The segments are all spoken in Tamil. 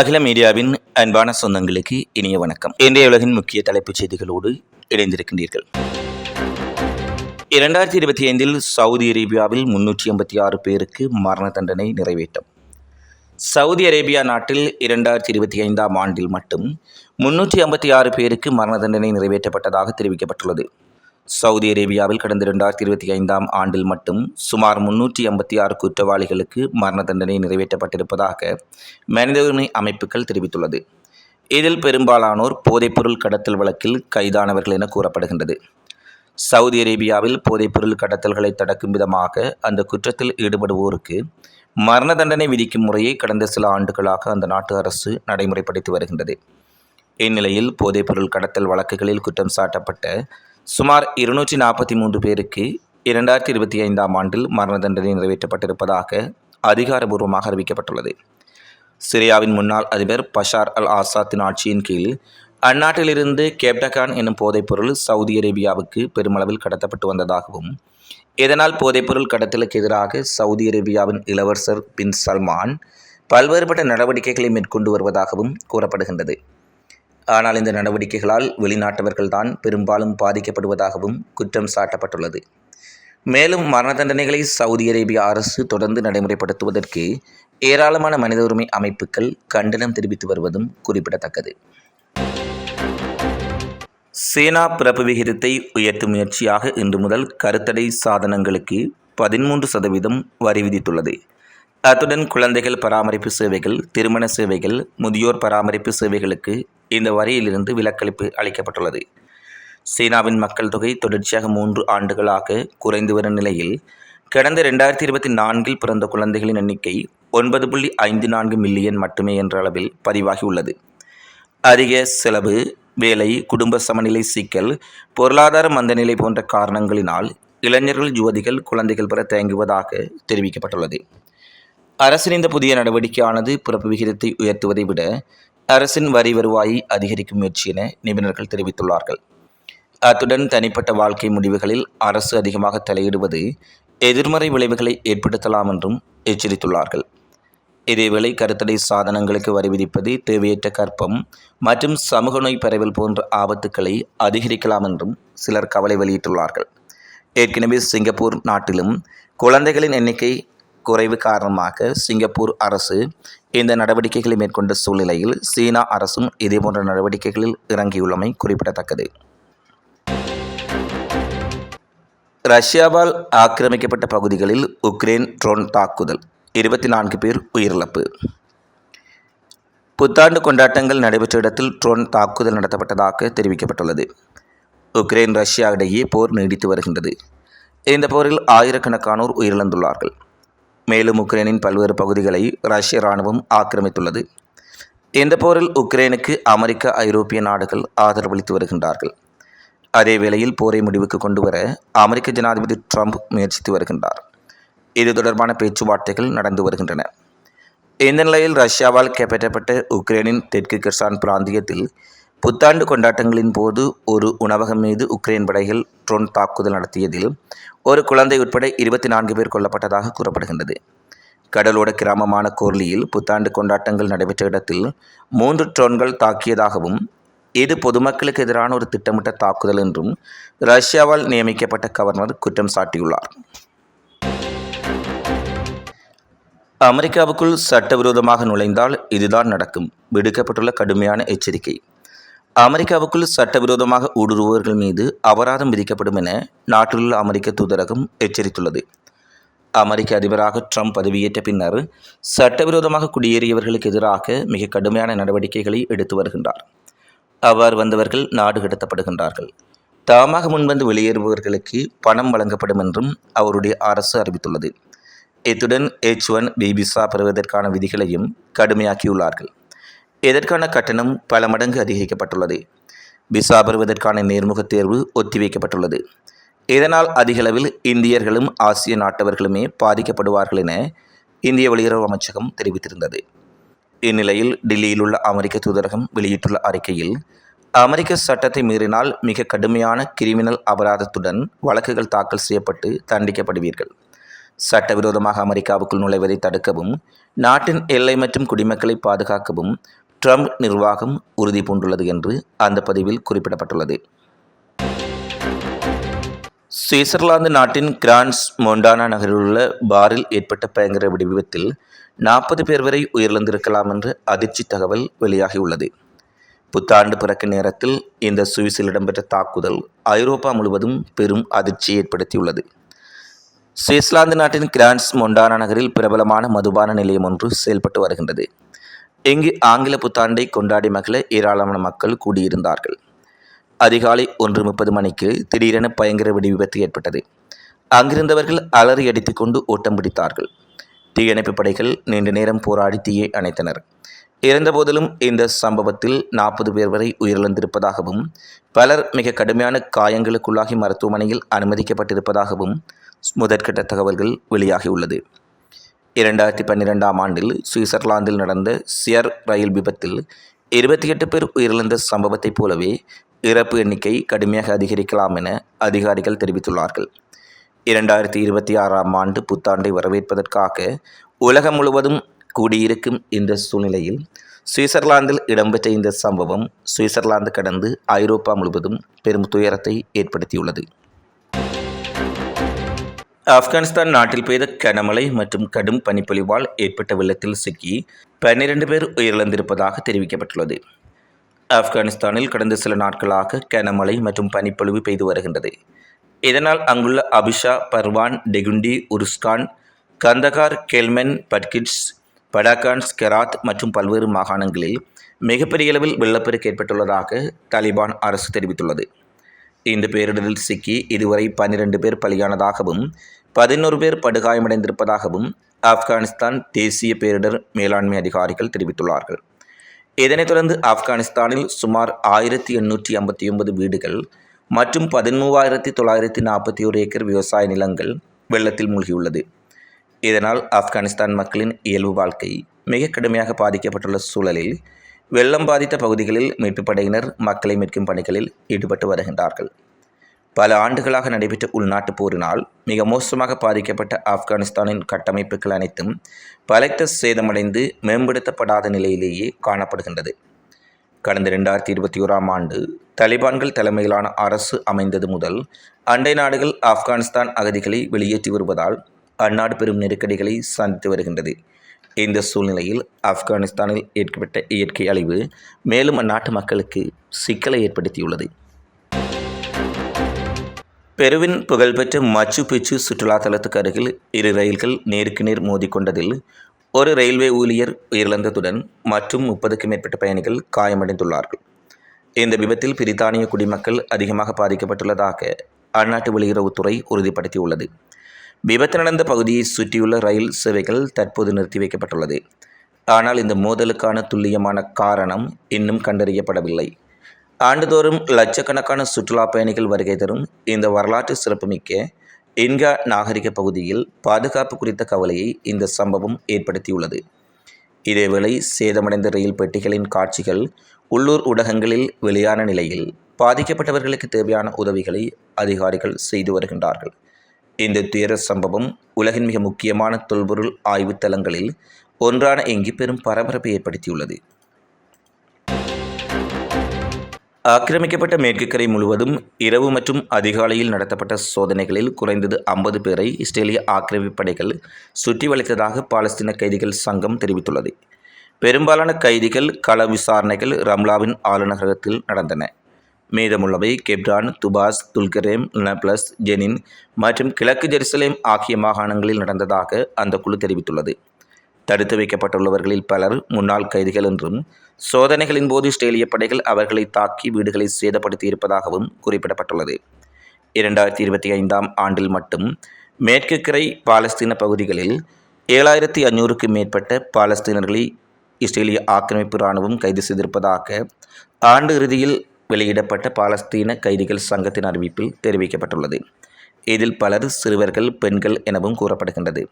அகில மீடியாவின் அன்பான சொந்தங்களுக்கு இனிய வணக்கம். இன்றைய உலகின் முக்கிய தலைப்புச் செய்திகளோடு இணைந்திருக்கின்றீர்கள். இரண்டாயிரத்தி இருபத்தி ஐந்தில் சவுதி அரேபியாவில் முன்னூற்றி ஐம்பத்தி ஆறு பேருக்கு மரண தண்டனை நிறைவேற்றம். சவுதி அரேபியா நாட்டில் இரண்டாயிரத்தி இருபத்தி ஐந்தாம் ஆண்டில் மட்டும் முன்னூற்றி ஐம்பத்தி ஆறு பேருக்கு மரண தண்டனை நிறைவேற்றப்பட்டதாக தெரிவிக்கப்பட்டுள்ளது. சவுதி அரேபியாவில் கடந்த இரண்டாயிரத்தி இருபத்தி ஐந்தாம் ஆண்டில் மட்டும் சுமார் முன்னூற்றி ஐம்பத்தி ஆறு குற்றவாளிகளுக்கு மரண தண்டனை நிறைவேற்றப்பட்டிருப்பதாக மனித உரிமை அமைப்புகள் தெரிவித்துள்ளது. இதில் பெரும்பாலானோர் போதைப்பொருள் கடத்தல் வழக்கில் கைதானவர்கள் என கூறப்படுகின்றது. சவுதி அரேபியாவில் போதைப்பொருள் கடத்தல்களை தடுக்கும் விதமாக அந்த குற்றத்தில் ஈடுபடுவோருக்கு மரண தண்டனை விதிக்கும் முறையை கடந்த சில ஆண்டுகளாக அந்த நாட்டு அரசு நடைமுறைப்படுத்தி வருகின்றது. இந்நிலையில் போதைப்பொருள் கடத்தல் வழக்குகளில் குற்றம் சாட்டப்பட்ட சுமார் இருநூற்றி நாற்பத்தி மூன்று பேருக்கு இரண்டாயிரத்தி இருபத்தி ஐந்தாம் ஆண்டில் மரண தண்டனை நிறைவேற்றப்பட்டிருப்பதாக அதிகாரபூர்வமாக அறிவிக்கப்பட்டுள்ளது. சிரியாவின் முன்னாள் அதிபர் பஷார் அல் ஆசாத்தின் ஆட்சியின் கீழ் அந்நாட்டிலிருந்து கேப்டகான் எனும் போதைப்பொருள் சவுதி அரேபியாவுக்கு பெருமளவில் கடத்தப்பட்டு வந்ததாகவும் இதனால் போதைப்பொருள் கடத்தலுக்கு எதிராக சவுதி அரேபியாவின் இளவரசர் பின் சல்மான் பல்வேறுபட்ட நடவடிக்கைகளை மேற்கொண்டு வருவதாகவும் கூறப்படுகின்றது. ஆனால் இந்த நடவடிக்கைகளால் வெளிநாட்டவர்கள்தான் பெரும்பாலும் பாதிக்கப்படுவதாகவும் குற்றம் சாட்டப்பட்டுள்ளது. மேலும் மரண தண்டனைகளை சவுதி அரேபிய அரசு தொடர்ந்து நடைமுறைப்படுத்துவதற்கு ஏராளமான மனித உரிமை அமைப்புகள் கண்டனம் தெரிவித்து வருவதும் குறிப்பிடத்தக்கது. சீனா பிறப்பு விகிதத்தை உயர்த்தும் முயற்சியாக இன்று முதல் கருத்தடை சாதனங்களுக்கு பதிமூன்று சதவீதம் வரி விதித்துள்ளது. அத்துடன் குழந்தைகள் பராமரிப்பு சேவைகள் திருமண சேவைகள் முதியோர் பராமரிப்பு சேவைகளுக்கு இந்த வரியிலிருந்து விலக்களிப்பு அளிக்கப்பட்டுள்ளது. சீனாவின் மக்கள் தொகை தொடர்ச்சியாக மூன்று ஆண்டுகளாக குறைந்து வரும் நிலையில் கடந்த ரெண்டாயிரத்தி இருபத்தி நான்கில் பிறந்த குழந்தைகளின் எண்ணிக்கை ஒன்பது புள்ளி ஐந்து நான்கு மில்லியன் மட்டுமே என்ற அளவில் பதிவாகியுள்ளது அதிக செலவு வேலை குடும்ப சமநிலை சிக்கல் பொருளாதார மந்தநிலை போன்ற காரணங்களினால் இளைஞர்கள் யுவதிகள் குழந்தைகள் பெற தயங்குவதாக தெரிவிக்கப்பட்டுள்ளது. அரசின் இந்த புதிய நடவடிக்கையானது பிறப்பு விகிதத்தை உயர்த்துவதை விட அரசின் வரி வருவாயை அதிகரிக்கும் முயற்சி என நிபுணர்கள் தெரிவித்துள்ளார்கள். அத்துடன் தனிப்பட்ட வாழ்க்கை முடிவுகளில் அரசு அதிகமாக தலையிடுவது எதிர்மறை விளைவுகளை ஏற்படுத்தலாம் என்றும் எச்சரித்துள்ளார்கள். இதேவேளை கருத்தடை சாதனங்களுக்கு வரி விதிப்பது தேவையற்ற கற்பம் மற்றும் சமூக நோய் பரவல் போன்ற ஆபத்துக்களை அதிகரிக்கலாம் என்றும் சிலர் கவலை வெளியிட்டுள்ளார்கள். ஏற்கனவே சிங்கப்பூர் நாட்டிலும் குழந்தைகளின் எண்ணிக்கை குறைவு காரணமாக சிங்கப்பூர் அரசு இந்த நடவடிக்கைகளை மேற்கொண்ட சூழ்நிலையில் சீனா அரசும் இதேபோன்ற நடவடிக்கைகளில் இறங்கியுள்ளமை குறிப்பிடத்தக்கது. ரஷ்யாவால் ஆக்கிரமிக்கப்பட்ட பகுதிகளில் உக்ரைன் ட்ரோன் தாக்குதல். இருபத்தி நான்கு பேர் உயிரிழப்பு. புத்தாண்டு கொண்டாட்டங்கள் நடைபெற்ற இடத்தில் ட்ரோன் தாக்குதல் நடத்தப்பட்டதாக தெரிவிக்கப்பட்டுள்ளது. உக்ரைன் ரஷ்யா இடையே போர் நீடித்து வருகின்றது. இந்த போரில் ஆயிரக்கணக்கானோர் உயிரிழந்துள்ளார்கள். மேலும் உக்ரைனின் பல்வேறு பகுதிகளை ரஷ்ய இராணுவம் ஆக்கிரமித்துள்ளது. இந்த போரில் உக்ரைனுக்கு அமெரிக்க ஐரோப்பிய நாடுகள் ஆதரவளித்து வருகின்றார்கள். அதே வேளையில் போரை முடிவுக்கு கொண்டு வர அமெரிக்க ஜனாதிபதி ட்ரம்ப் முயற்சித்து வருகின்றார். இது தொடர்பான பேச்சுவார்த்தைகள் நடந்து வருகின்றன. இந்த நிலையில் ரஷ்யாவால் கைப்பற்றப்பட்ட உக்ரைனின் தெற்கு கிர்சான் பிராந்தியத்தில் புத்தாண்டு கொண்டாட்டங்களின் போது ஒரு உணவகம் மீது உக்ரைன் படைகள் ட்ரோன் தாக்குதல் நடத்தியதில் ஒரு குழந்தை உட்பட இருபத்தி நான்கு பேர் கொல்லப்பட்டதாக கூறப்படுகின்றது. கடலோட கிராமமான கோர்லியில் புத்தாண்டு கொண்டாட்டங்கள் நடைபெற்ற இடத்தில் மூன்று ட்ரோன்கள் தாக்கியதாகவும் இது பொதுமக்களுக்கு எதிரான ஒரு திட்டமிட்ட தாக்குதல் என்றும் ரஷ்யாவால் நியமிக்கப்பட்ட கவர்னர் குற்றம் சாட்டியுள்ளார். அமெரிக்காவுக்குள் சட்டவிரோதமாக நுழைந்தால் இதுதான் நடக்கும் விடுக்கப்பட்டுள்ள கடுமையான எச்சரிக்கை. அமெரிக்காவுக்குள் சட்டவிரோதமாக ஊடுருவர்கள் மீது அபராதம் விதிக்கப்படும் என நாட்டிலுள்ள அமெரிக்க தூதரகம் எச்சரித்துள்ளது. அமெரிக்க அதிபராக ட்ரம்ப் பதவியேற்ற பின்னர் சட்டவிரோதமாக குடியேறியவர்களுக்கு எதிராக மிக கடுமையான நடவடிக்கைகளை எடுத்து வருகின்றார். அவ்வாறு வந்தவர்கள் நாடு கடத்தப்படுகின்றார்கள். தாமாக முன்வந்து வெளியேறுபவர்களுக்கு பணம் வழங்கப்படும் என்றும் அவருடைய அரசு அறிவித்துள்ளது. இத்துடன் எச் ஒன் பிபிசா பெறுவதற்கான விதிகளையும் கடுமையாக்கியுள்ளார்கள். இதற்கான கட்டணம் பல மடங்கு அதிகரிக்கப்பட்டுள்ளது? விசா பெறுவதற்கான நேர்முக தேர்வு ஒத்திவைக்கப்பட்டுள்ளது. இதனால் அதிகளவில் இந்தியர்களும் ஆசிய நாட்டவர்களுமே பாதிக்கப்படுவார்கள் என இந்திய வெளியுறவு அமைச்சகம் தெரிவித்திருந்தது. இந்நிலையில் டில்லியில் உள்ள அமெரிக்க தூதரகம் வெளியிட்டுள்ள அறிக்கையில் அமெரிக்க சட்டத்தை மீறினால் மிக கடுமையான கிரிமினல் அபராதத்துடன் வழக்குகள் தாக்கல் செய்யப்பட்டு தண்டிக்கப்படுவீர்கள். சட்டவிரோதமாக அமெரிக்காவுக்குள் நுழைவதை தடுக்கவும் நாட்டின் எல்லை மற்றும் குடிமக்களை பாதுகாக்கவும் ட்ரம்ப் நிர்வாகம் உறுதி பூண்டுள்ளது என்று அந்த பதிவில் குறிப்பிடப்பட்டுள்ளது. சுவிட்சர்லாந்து நாட்டின் கிரான்ஸ் மொண்டானா நகரில் உள்ள பாரில் ஏற்பட்ட பயங்கர விபத்தில் நாற்பது பேர் வரை உயிரிழந்திருக்கலாம் என்று அதிர்ச்சி தகவல் வெளியாகியுள்ளது. புத்தாண்டு பிறக்க நேரத்தில் இந்த சுவிஸில் இடம்பெற்ற தாக்குதல் ஐரோப்பா முழுவதும் பெரும் அதிர்ச்சியை ஏற்படுத்தியுள்ளது. சுவிட்சர்லாந்து நாட்டின் கிரான்ஸ் மொண்டானா நகரில் பிரபலமான மதுபான நிலையம் ஒன்று செயல்பட்டு வருகின்றது. இங்கு ஆங்கில புத்தாண்டை கொண்டாடி மகிழ ஏராளமான மக்கள் கூடியிருந்தார்கள். அதிகாலை ஒன்று முப்பது மணிக்கு திடீரென பயங்கர வெடி விபத்து ஏற்பட்டது. அங்கிருந்தவர்கள் அலறி அடித்துக்கொண்டு ஓட்டம் பிடித்தார்கள். தீயணைப்பு படைகள் நீண்ட நேரம் போராடி தீயை அணைத்தனர். இறந்தபோதிலும் இந்த சம்பவத்தில் நாற்பது பேர் வரை உயிரிழந்திருப்பதாகவும் பலர் மிக கடுமையான காயங்களுக்குள்ளாகி மருத்துவமனையில் அனுமதிக்கப்பட்டிருப்பதாகவும் முதற்கட்ட தகவல்கள் வெளியாகியுள்ளது. இரண்டாயிரத்தி பன்னிரெண்டாம் ஆண்டில் சுவிட்சர்லாந்தில் நடந்த சியர் ரயில் விபத்தில் இருபத்தி எட்டு பேர் உயிரிழந்த சம்பவத்தைப் போலவே இறப்பு எண்ணிக்கை கடுமையாக அதிகரிக்கலாம் என அதிகாரிகள் தெரிவித்துள்ளார்கள். இரண்டாயிரத்தி இருபத்தி ஆறாம் ஆண்டு புத்தாண்டை வரவேற்பதற்காக உலகம் முழுவதும் கூடியிருக்கும் இந்த சூழ்நிலையில் சுவிட்சர்லாந்தில் இடம்பெற்ற இந்த சம்பவம் சுவிட்சர்லாந்து கடந்து ஐரோப்பா முழுவதும் பெரும் துயரத்தை ஏற்படுத்தியுள்ளது. ஆப்கானிஸ்தான் நாட்டில் பெய்த கனமழை மற்றும் கடும் பனிப்பொழிவால் ஏற்பட்ட வெள்ளத்தில் சிக்கி பன்னிரண்டு பேர் உயிரிழந்திருப்பதாக தெரிவிக்கப்பட்டுள்ளது. ஆப்கானிஸ்தானில் கடந்த சில நாட்களாக கனமழை மற்றும் பனிப்பொழிவு பெய்து வருகின்றது. இதனால் அங்குள்ள அபிஷா பர்வான் டெகுண்டி உருஸ்கான் கந்தகார் கெல்மென் பட்கிட்ஸ் படாகான் கெராத் மற்றும் பல்வேறு மாகாணங்களில் மிகப்பெரிய அளவில் வெள்ளப்பெருக்கு ஏற்பட்டுள்ளதாக தாலிபான் அரசு தெரிவித்துள்ளது. இந்த பேரிடரில் சிக்கி இதுவரை பன்னிரண்டு பேர் பலியானதாகவும் பதினோரு பேர் படுகாயமடைந்திருப்பதாகவும் ஆப்கானிஸ்தான் தேசிய பேரிடர் மேலாண்மை அதிகாரிகள் தெரிவித்துள்ளார்கள். இதனைத் தொடர்ந்து ஆப்கானிஸ்தானில் சுமார் ஆயிரத்தி எண்ணூற்றி ஐம்பத்தி ஒன்பது வீடுகள் மற்றும் பதிமூவாயிரத்தி தொள்ளாயிரத்தி நாற்பத்தி ஒரு ஏக்கர் விவசாய நிலங்கள் வெள்ளத்தில் மூழ்கியுள்ளது. இதனால் ஆப்கானிஸ்தான் மக்களின் இயல்பு வாழ்க்கை மிக கடுமையாக பாதிக்கப்பட்டுள்ள சூழலில் வெள்ளம் பாதித்த பகுதிகளில் மீட்புப் படையினர் மக்களை மீட்கும் பணிகளில் ஈடுபட்டு வருகின்றார்கள். பல ஆண்டுகளாக நடைபெற்ற உள்நாட்டுப் போரினால் மிக மோசமாக பாதிக்கப்பட்ட ஆப்கானிஸ்தானின் கட்டமைப்புகள் அனைத்தும் பலத்த சேதமடைந்து மேம்படுத்தப்படாத நிலையிலேயே காணப்படுகின்றது. கடந்த ரெண்டாயிரத்தி இருபத்தி ஓராம் ஆண்டு தலிபான்கள் தலைமையிலான அரசு அமைந்தது முதல் அண்டை நாடுகள் ஆப்கானிஸ்தான் அகதிகளை வெளியேற்றி வருவதால் அந்நாடு பெரும் நெருக்கடிகளை சந்தித்து வருகின்றது. இந்த சூழ்நிலையில் ஆப்கானிஸ்தானில் ஏற்பட்ட இயற்கை அழிவு மேலும் அந்நாட்டு மக்களுக்கு சிக்கலை ஏற்படுத்தியுள்ளது. பெருவின் புகழ்பெற்ற மச்சு பிச்சு சுற்றுலா தலத்துக்கு அருகில் இரு ரயில்கள் நேருக்கு நேர் மோதிக்கொண்டதில் ஒரு ரயில்வே ஊழியர் உயிரிழந்ததுடன் மற்றும் முப்பதுக்கும் மேற்பட்ட பயணிகள் காயமடைந்துள்ளார்கள். இந்த விபத்தில் பிரித்தானிய குடிமக்கள் அதிகமாக பாதிக்கப்பட்டுள்ளதாக அந்நாட்டு வெளியுறவுத்துறை உறுதிப்படுத்தியுள்ளது. விபத்து நடந்த பகுதியை சுற்றியுள்ள ரயில் சேவைகள் தற்போது நிறுத்தி வைக்கப்பட்டுள்ளது. ஆனால் இந்த மோதலுக்கான துல்லியமான காரணம் இன்னும் கண்டறியப்படவில்லை. ஆண்டுதோறும் லட்சக்கணக்கான சுற்றுலா பயணிகள் வருகை தரும் இந்த வரலாற்று சிறப்புமிக்க இன்கா நாகரிக பகுதியில் பாதுகாப்பு குறித்த கவலையை இந்த சம்பவம் ஏற்படுத்தியுள்ளது. இதேவேளை சேதமடைந்த ரயில் பெட்டிகளின் காட்சிகள் உள்ளூர் ஊடகங்களில் வெளியான நிலையில் பாதிக்கப்பட்டவர்களுக்கு தேவையான உதவிகளை அதிகாரிகள் செய்து வருகின்றார்கள். இந்த துயர சம்பவம் உலகின் மிக முக்கியமான தொல்பொருள் ஆய்வு தலங்களில் ஒன்றான இங்கு பெரும் பரபரப்பை ஏற்படுத்தியுள்ளது. ஆக்கிரமிக்கப்பட்ட மேற்குக்கரை முழுவதும் இரவு மற்றும் அதிகாலையில் நடத்தப்பட்ட சோதனைகளில் குறைந்தது ஐம்பது பேரை இஸ்ரேலிய ஆக்கிரமிப்பு படைகள் சுற்றி வளைத்ததாக பாலஸ்தீன கைதிகள் சங்கம் தெரிவித்துள்ளது. பெரும்பாலான கைதிகள் கள விசாரணைகள் ரம்லாவின் ஆளுநரகத்தில் நடந்தன. மீதமுள்ளவை கெப்ரான் துபாஸ் துல்கரேம் நப்லஸ் ஜெனின் மற்றும் கிழக்கு ஜெருசலேம் ஆகிய மாகாணங்களில் நடந்ததாக அந்த குழு தெரிவித்துள்ளது. தடுத்து வைக்கப்பட்டுள்ளவர்களில் பலர் முன்னாள் கைதிகள் என்றும் சோதனைகளின் போது இஸ்ரேலிய படைகள் அவர்களை தாக்கி வீடுகளை சேதப்படுத்தி இருப்பதாகவும் குறிப்பிடப்பட்டுள்ளது. இரண்டாயிரத்தி இருபத்தி ஐந்தாம் ஆண்டில் மட்டும் மேற்கு கரை பாலஸ்தீன பகுதிகளில் ஏழாயிரத்தி ஐநூறுக்கு மேற்பட்ட பாலஸ்தீனர்களை இஸ்ரேலிய ஆக்கிரமிப்பு இராணுவம் கைது செய்திருப்பதாக ஆண்டு இறுதியில் வெளியிடப்பட்ட பாலஸ்தீன கைதிகள் சங்கத்தின் அறிவிப்பில் தெரிவிக்கப்பட்டுள்ளது. இதில் பலர் சிறுவர்கள் பெண்கள் எனவும் கூறப்படுகின்றது.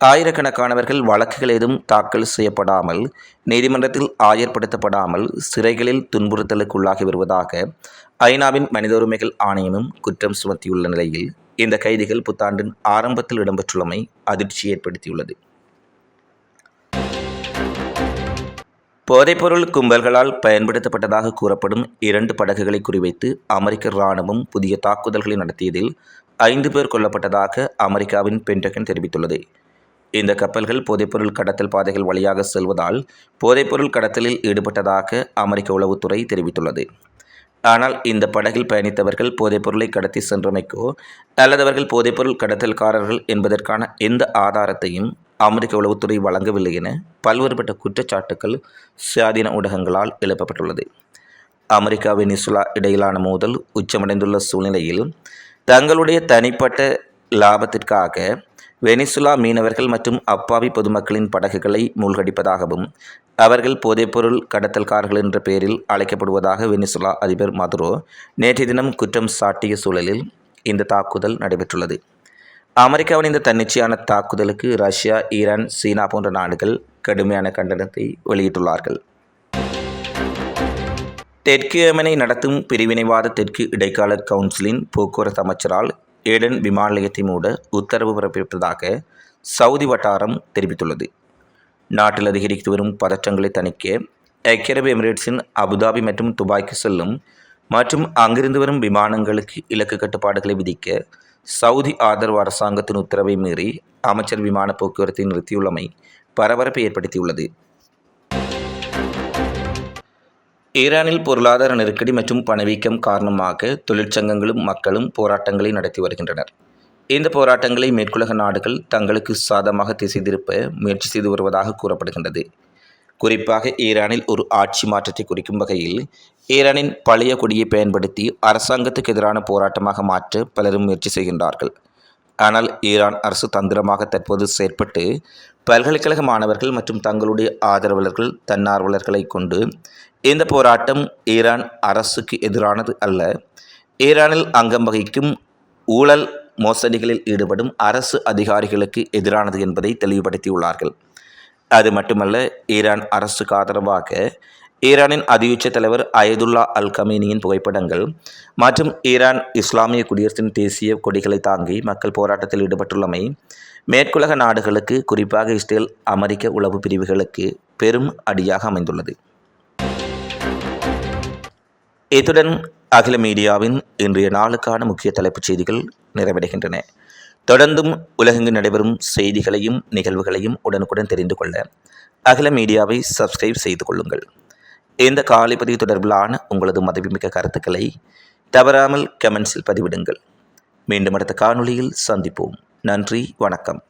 ஆயிரக்கணக்கானவர்கள் வழக்குகள் ஏதும் தாக்கல் செய்யப்படாமல் நீதிமன்றத்தில் ஆயர்படுத்தப்படாமல் சிறைகளில் துன்புறுத்தலுக்குள்ளாகி வருவதாக ஐநாவின் மனித உரிமைகள் ஆணையமும் குற்றம் சுமத்தியுள்ள நிலையில் இந்த கைதிகள் புத்தாண்டின் ஆரம்பத்தில் இடம்பெற்றுள்ளமை அதிர்ச்சி ஏற்படுத்தியுள்ளது. போதைப்பொருள் கும்பல்களால் பயன்படுத்தப்பட்டதாக கூறப்படும் இரண்டு படகுகளை குறிவைத்து அமெரிக்க இராணுவம் புதிய தாக்குதல்களை நடத்தியதில் ஐந்து பேர் கொல்லப்பட்டதாக அமெரிக்காவின் பென்டகன் தெரிவித்துள்ளது. இந்த கப்பல்கள் போதைப்பொருள் கடத்தல் பாதைகள் வழியாக செல்வதால் போதைப்பொருள் கடத்தலில் ஈடுபட்டதாக அமெரிக்க உளவுத்துறை தெரிவித்துள்ளது. ஆனால் இந்த படகில் பயணித்தவர்கள் போதைப்பொருளை கடத்தி சென்றமைக்கோ அல்லது அவர்கள் போதைப்பொருள் கடத்தல்காரர்கள் என்பதற்கான எந்த ஆதாரத்தையும் அமெரிக்க உளவுத்துறை வழங்கவில்லை என பல்வேறுபட்ட குற்றச்சாட்டுக்கள் சுயாதீன ஊடகங்களால் எழுப்பப்பட்டுள்ளது. அமெரிக்கா வெனிசுலா இடையிலான மோதல் உச்சமடைந்துள்ள சூழ்நிலையில் தங்களுடைய தனிப்பட்ட லாபத்திற்காக வெனிசுலா மீனவர்கள் மற்றும் அப்பாவி பொதுமக்களின் படகுகளை மூழ்கடிப்பதாகவும் அவர்கள் போதைப்பொருள் கடத்தல்காரர்கள் என்ற பெயரில் அழைக்கப்படுவதாக வெனிசுலா அதிபர் மதுரோ நேற்றைய தினம் குற்றம் சாட்டிய சூழலில் இந்த தாக்குதல் நடைபெற்றுள்ளது. அமெரிக்காவின் இந்த தன்னிச்சையான தாக்குதலுக்கு ரஷ்யா ஈரான் சீனா போன்ற நாடுகள் கடுமையான கண்டனத்தை வெளியிட்டுள்ளார்கள். தெற்கு ஏமனை நடத்தும் பிரிவினைவாத தெற்கு இடைக்கால கவுன்சிலின் போக்குவரத்து அமைச்சரால் ஏடன் விமான நிலையத்தை மூட உத்தரவு பிறப்பிப்பதாக சவுதி வட்டாரம் தெரிவித்துள்ளது. நாட்டில் அதிகரித்து வரும் பதற்றங்களை தணிக்க ஐக்கிய அரபு எமிரேட்ஸின் அபுதாபி மற்றும் துபாய்க்கு செல்லும் மற்றும் அங்கிருந்து வரும் விமானங்களுக்கு இலக்கு கட்டுப்பாடுகளை விதிக்க சவுதி ஆதரவு அரசாங்கத்தின் உத்தரவை மீறி அமைச்சர் விமான போக்குவரத்தை நிறுத்தியுள்ளமை பரபரப்பை ஏற்படுத்தியுள்ளது. ஈரானில் பொருளாதார நெருக்கடி மற்றும் பணவீக்கம் காரணமாக தொழிற்சங்கங்களும் மக்களும் போராட்டங்களை நடத்தி வருகின்றனர். இந்த போராட்டங்களை மேற்குலக நாடுகள் தங்களுக்கு சாதமாக திசை திருப்ப முயற்சி செய்து வருவதாக கூறப்படுகின்றது. குறிப்பாக ஈரானில் ஒரு ஆட்சி மாற்றத்தை குறிக்கும் வகையில் ஈரானின் பழைய கொடியை பயன்படுத்தி அரசாங்கத்துக்கு எதிரான போராட்டமாக மாற்ற பலரும் முயற்சி செய்கின்றார்கள். ஆனால் ஈரான் அரசு தந்திரமாக தற்போது செயற்பட்டு பல்கலைக்கழக மாணவர்கள் மற்றும் தங்களுடைய ஆதரவாளர்கள் தன்னார்வலர்களை கொண்டு இந்த போராட்டம் ஈரான் அரசுக்கு எதிரானது அல்ல. ஈரானில் அங்கம் வகிக்கும் ஊழல் மோசடிகளில் ஈடுபடும் அரசு அதிகாரிகளுக்கு எதிரானது என்பதை தெளிவுபடுத்தியுள்ளார்கள். அது மட்டுமல்ல ஈரான் அரசுக்கு ஆதரவாக ஈரானின் அதியுச்ச தலைவர் அயதுல்லா அல் கமீனியின் புகைப்படங்கள் மற்றும் ஈரான் இஸ்லாமிய குடியரசின் தேசிய கொடிகளை தாங்கி மக்கள் போராட்டத்தில் ஈடுபட்டுள்ளமை மேற்குலக நாடுகளுக்கு குறிப்பாக இஸ்ரேல் அமெரிக்க உளவு பிரிவுகளுக்கு பெரும் அடியாக அமைந்துள்ளது. இத்துடன் அகில மீடியாவின் இன்றைய நாளுக்கான முக்கிய தலைப்புச் செய்திகள் நிறைவடைகின்றன. தொடர்ந்தும் உலகெங்கு நடைபெறும் செய்திகளையும் நிகழ்வுகளையும் உடனுக்குடன் தெரிந்து கொள்ள அகில மீடியாவை சப்ஸ்கிரைப் செய்து கொள்ளுங்கள். இந்த காலைப்பதிவு தொடர்பிலான உங்களது மதிப்புமிக்க கருத்துக்களை தவறாமல் கமெண்ட்ஸில் பதிவிடுங்கள். மீண்டும் அடுத்த காணொளியில் சந்திப்போம். நன்றி வணக்கம்.